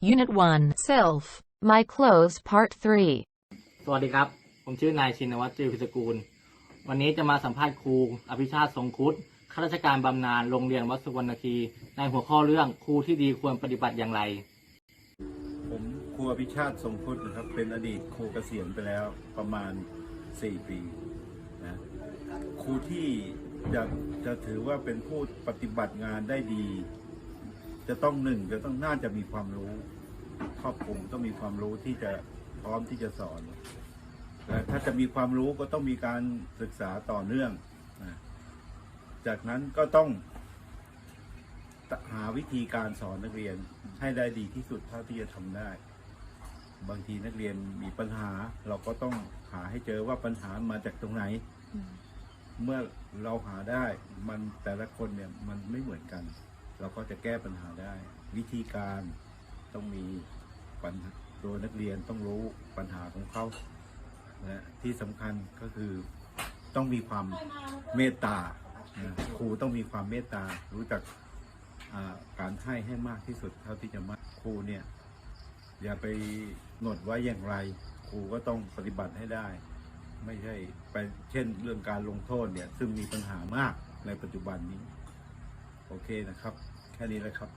Unit 1 Self My Clothes Part 3สวัสดีครับ ผมชื่อนายชินวัตรจือพิสกูล วันนี้จะมาสัมภาษณ์ครูอภิชาติทรงคุดข้าราชการบำนาญโรงเรียนวัดสุวรรณคี ในหัวข้อเรื่องครูที่ดีควรปฏิบัติอย่างไร ผมครูอภิชาติทรงพุทธนะครับ เป็นอดีตครูเกษียณไปแล้วประมาณ 4 ปีนะครูที่จะจะถือว่าเป็นผู้ปฏิบัติงานได้ดี จะต้องหนึ่งจะต้องน่าจะมีความรู้ครอบคลุมต้องมีความรู้ที่จะพร้อมที่จะสอนและถ้าจะมีความรู้ก็ต้องมีการศึกษาต่อเนื่องนะจากนั้นก็ต้องหาวิธีการสอนนักเรียนให้ได้ดีที่สุดเท่าที่จะทำได้ บางทีนักเรียนมีปัญหา เราก็ต้องหาให้เจอว่าปัญหามาจากตรงไหน เมื่อเราหาได้มันแต่ละคนเนี่ยมันไม่เหมือนกัน เราก็จะแก้ปัญหาได้ วิธีการต้องมีปัญหาโดยนักเรียนต้องรู้ปัญหาของเขาและที่สำคัญก็คือต้องมีความเมตตานะครูต้องมีความเมตตารู้จักการให้ให้มากที่สุดเท่าที่จะมากครูเนี่ยอย่าไปหนดไว้อย่างไร ครูก็ต้องปฏิบัติให้ได้ ไม่ใช่ไปเช่นเรื่องการลงโทษเนี่ยซึ่งมีปัญหามากในปัจจุบันนี้ เคนะครับ แค่นี้แหละครับ